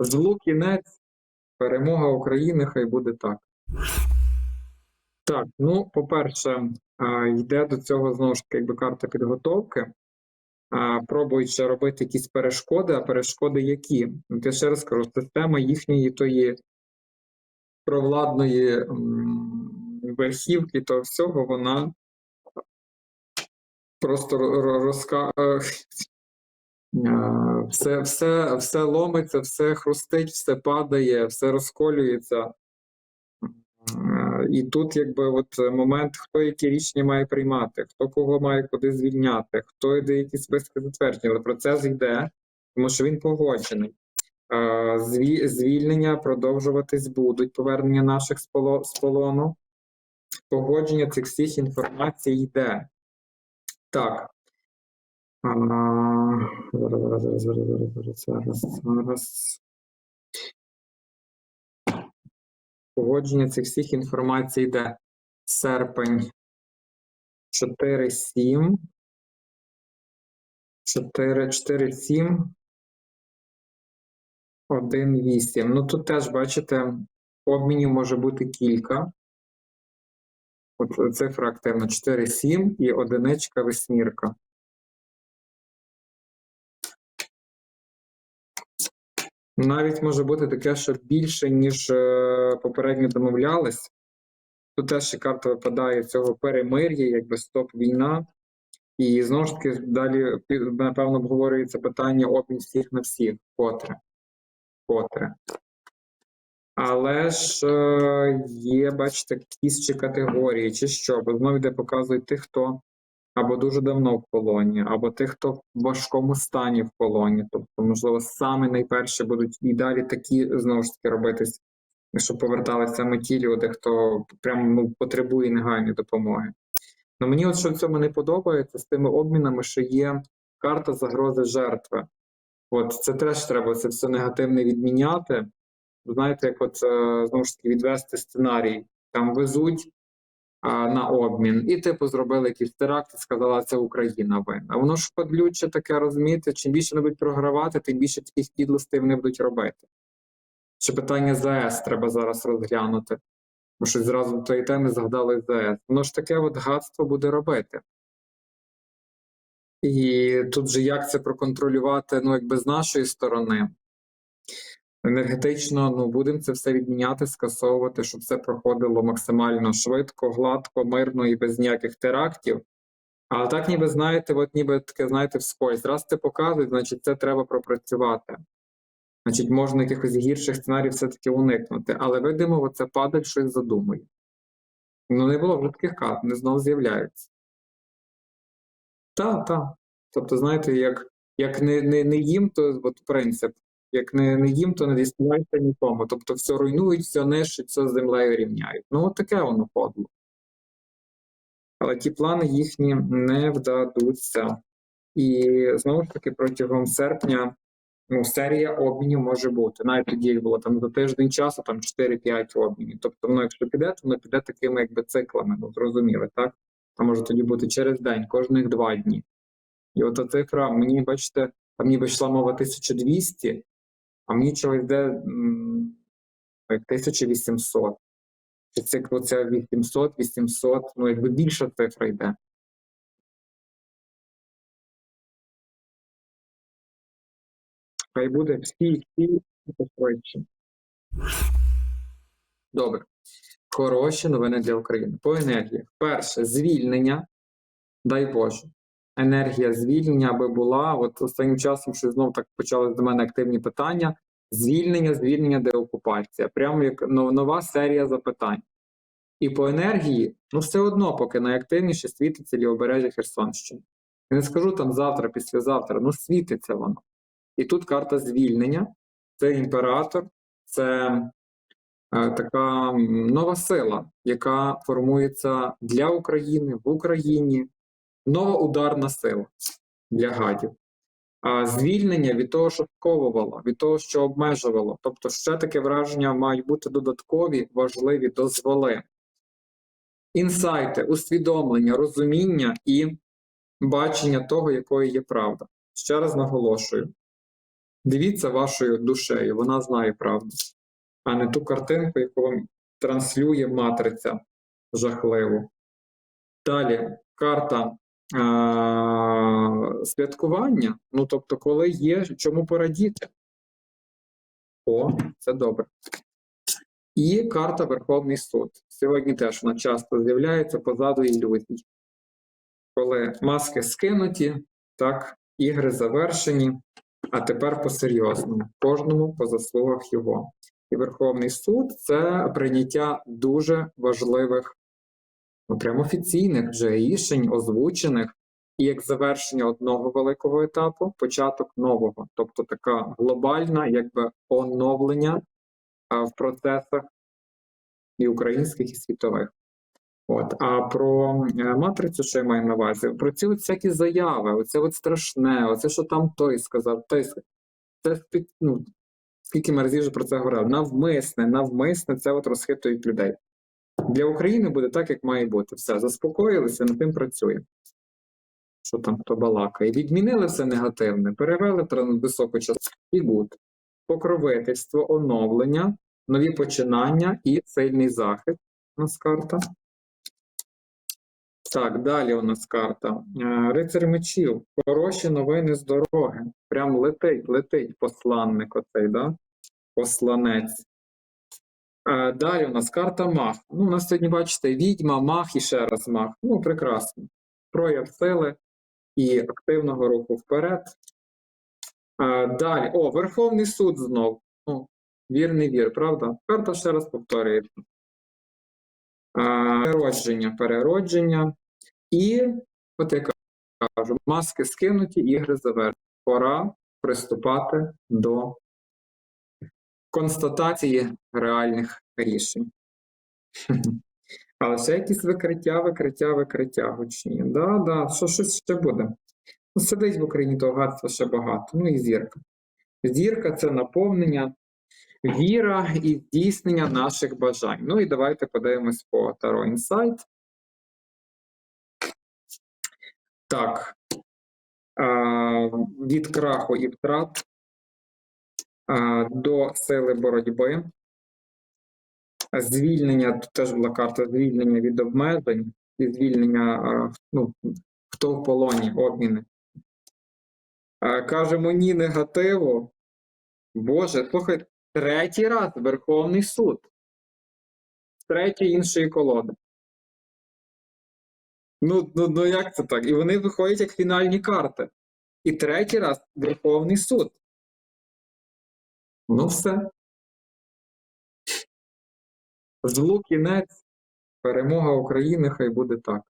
Злу кінець, перемога України, хай буде так. Так, ну, по-перше, йде до цього знову ж таки якби карта підготовки. Пробують ще робити якісь перешкоди, а перешкоди які? Я ще раз кажу, система їхньої тої провладної верхівки, того всього, вона просто ро- ро- розка... е, все, все, все ломиться, все хрустить, все падає, все розколюється. Е, І тут, якби, от момент, хто які рішення має приймати, хто кого має куди звільняти, хто йде які списки затвердження. Але процес йде, тому що він погоджений. Е, зві- Звільнення продовжуватись будуть, повернення наших з полону. Погодження цих всіх інформацій йде. Так. Зараз, зараз, зараз, зараз, зараз, зараз, зараз. Погодження цих всіх інформацій йде. Серпень 4, 7. 4, 4, 7. 1, 8. Ну тут теж, бачите, обмінів може бути кілька. От цифра активна 4, 7 і одиничка восьмірка. Навіть може бути таке, що більше, ніж е, попередньо домовлялись. Тут теж ще карта випадає цього перемир'я, якби стоп-війна. І знову ж таки далі напевно обговорюється питання обмін всіх на всіх, котре. Котре. Але ж е, є, бачите, якісь ще категорії, чи що, бо знову йде показують тих, хто або дуже давно в полоні, або тих, хто в важкому стані в полоні. Тобто, можливо, саме найперше будуть і далі такі знову ж таки робитись, щоб поверталися саме ті люди, хто прямо ну, потребує негайної допомоги. Ну мені от що в цьому не подобається з тими обмінами, що є карта загрози жертви. От це теж треба це все негативне відміняти. Знаєте, як от е, знову ж таки відвести сценарій. Там везуть на обмін, і типу зробили якийсь теракт і сказала, це Україна винна. Воно ж подлюче таке, розумієте, чим більше вони будуть програвати, тим більше таких підлостей вони будуть робити. Ще питання ЗАЕС треба зараз розглянути. Бо щось зразу до тої теми згадали ЗАЕС. Воно ж таке от гадство буде робити. І тут же як це проконтролювати, ну, якби з нашої сторони. Енергетично, ну, будемо це все відміняти, скасовувати, щоб все проходило максимально швидко, гладко, мирно і без ніяких терактів. Але так, ніби знаєте, от ніби таке, знаєте, вскользь. Раз це показують, значить це треба пропрацювати. Значить, можна якихось гірших сценаріїв все-таки уникнути. Але видимо, оце падаль щось задумує. Ну, не було вже карт, вони знову з'являються. Так, так. Тобто, знаєте, як, як не, не, не їм, то от принцип. Як не, не їм, то не діставайся нікому. Тобто все руйнують, все нищать, все з землею рівняють. Ну, от таке воно подло. Але ті плани їхні не вдадуться. І знову ж таки, протягом серпня ну, серія обмінів може бути. Навіть тоді, як було там за тиждень часу, там 4-5 обмінів. Тобто, воно, якщо піде, то воно піде такими якби циклами, ну зрозуміли, так? А може тоді бути через день, кожних два дні. І от та цифра, мені, бачите, там ніби йшла мова 1200, а мені чогось йде як 1800. Чи це 800, 800, ну якби більша цифра йде. Хай буде всі, всі швидше. Добре. Хороші новини для України. По енергії. Перше, звільнення. Дай Боже. Енергія звільнення аби була. От останнім часом, що знов так почали до мене активні питання. Звільнення, звільнення, деокупація. Прямо як нова серія запитань. І по енергії, ну все одно, поки найактивніше світиться лівобережжя Херсонщини. Я не скажу там завтра, післязавтра, ну світиться воно. І тут карта звільнення, це імператор, це е, така нова сила, яка формується для України в Україні, нова ударна сила для гадів. А звільнення від того, що сковувало, від того, що обмежувало. Тобто, ще таке враження мають бути додаткові, важливі дозволи. Інсайти, усвідомлення, розуміння і бачення того, якою є правда. Ще раз наголошую: Дивіться вашою душею, вона знає правду, а не ту картинку, яку вам транслює матриця жахливу. Далі карта святкування. Ну, тобто, коли є чому порадіти. О, це добре. І карта Верховний суд. Сьогодні теж вона часто з'являється позаду ілюзій. Коли маски скинуті, так, ігри завершені, а тепер по-серйозному, кожному по заслугах його. І Верховний суд це прийняття дуже важливих, ну офіційних вже рішень, озвучених, і як завершення одного великого етапу, початок нового, тобто така глобальна, якби оновлення в процесах і українських, і світових. От, а про е, матрицю, що я маю на увазі, про ці от всякі заяви, оце от страшне, оце що там той сказав, той. Це ну, скільки ми разів вже про це говорили. Навмисне, навмисне це от розхитують людей. Для України буде так, як має бути. Все, заспокоїлися, над тим працює. Що там хто балакає? Відмінили все негативне, перевели тран- високу частоту і гуд. Покровительство, оновлення, нові починання і сильний захист. У нас карта. Так, далі у нас карта. Е, Рицар мечів. Хороші новини з дороги. Прям летить, летить посланник оцей, да? Посланець. Е, Далі у нас карта мах. Ну, у нас сьогодні, бачите, відьма, мах і ще раз мах. Ну, прекрасно. Прояв сили і активного руху вперед. Е, Далі. О, Верховний суд знов. Ну, вір, не вір, правда? Карта ще раз повторюється. Е, Переродження, переродження. І, от я кажу, маски скинуті, ігри завершені. Пора приступати до констатації реальних рішень. Але ще якісь викриття, викриття, викриття гучні. Да, да, що щось ще буде. Ну, сидить в Україні того гадства ще багато. Ну і зірка. Зірка це наповнення, віра і здійснення наших бажань. Ну і давайте подивимось по Таро Інсайт. Так. Від краху і втрат до сили боротьби. Звільнення, тут теж була карта звільнення від обмежень і звільнення, ну, хто в полоні, обміни. Кажемо ні негативу. Боже, слухай, третій раз Верховний суд. З третьої іншої колоди. Ну, ну, ну як це так? І вони виходять як фінальні карти. І третій раз Верховний суд. Ну все. Злу кінець, перемога України, хай буде так.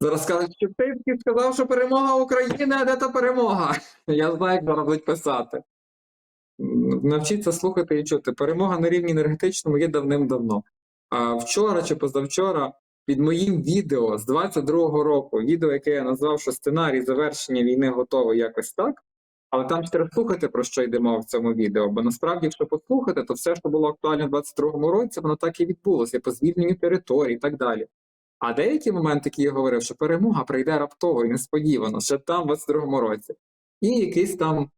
Зараз скажуть, що ти сказав, що перемога України, а де та перемога? Я знаю, як зараз будуть писати. Навчіться слухати і чути. Перемога на рівні енергетичному є давним-давно. А вчора чи позавчора під моїм відео з 22-го року, відео, яке я назвав, що сценарій завершення війни готовий якось так. Але там треба слухати, про що йде мова в цьому відео. Бо насправді, якщо послухати, то все, що було актуально в 22-му році, воно так і відбулося по звільненню територій і так далі. А деякі моменти, які я говорив, що перемога прийде раптово і несподівано, ще там, в 22-му році. І якийсь там,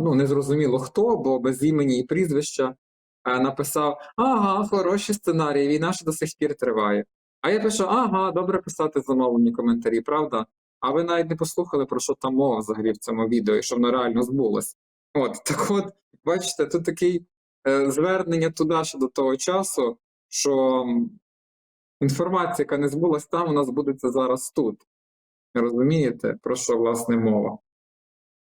ну незрозуміло хто, бо без імені і прізвища а, написав: Ага, хороші сценарії, війна ще до сих пір триває. А я пишу: ага, добре писати замовлені коментарі, правда? А ви навіть не послухали, про що там мова взагалі в цьому відео, і що воно реально збулось. От, так от, бачите, тут такий е, звернення туди ще до того часу, що інформація, яка не збулась там, у нас будеться зараз тут. Розумієте, про що власне мова?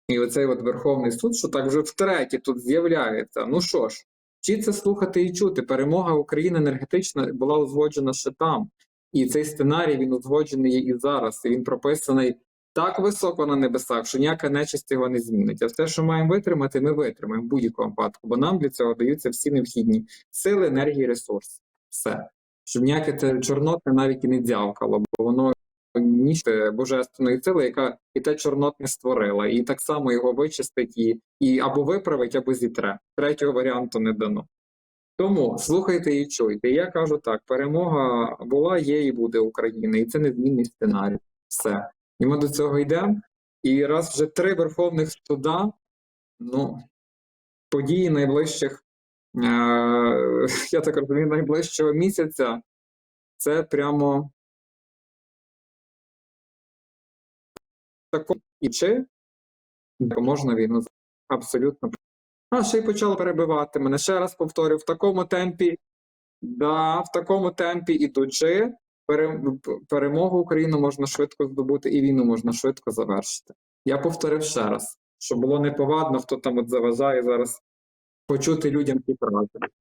І оцей от Верховний суд, що так вже втретє тут з'являється. Ну що ж, вчіться слухати і чути. Перемога України енергетична була узгоджена ще там. І цей сценарій він узгоджений і зараз. І він прописаний так високо на небесах, що ніяка нечисть його не змінить. А все, що маємо витримати, ми витримаємо в будь-якому випадку, бо нам для цього даються всі необхідні сили, енергії, ресурси. Все. Щоб ніяке чорнотне навіть і не дзявкало, бо воно ніж божественної сили, яка і те чорнотне створила, і так само його вичистить і, і або виправить, або зітре. Третього варіанту не дано. Тому слухайте і чуйте. Я кажу так: перемога була, є і буде України, і це незмінний сценарій. Все. І ми до цього йдемо. І раз вже три верховних суда ну, події найближчих, е, я так розумію, найближчого місяця це прямо тако і чи можна війну абсолютно. А ще й почала перебивати мене. Ще раз повторю, в такому темпі, да, в такому темпі ідучи, пере, перемогу України можна швидко здобути і війну можна швидко завершити. Я повторив ще раз, щоб було неповадно, хто там от заважає зараз почути людям ці фрази.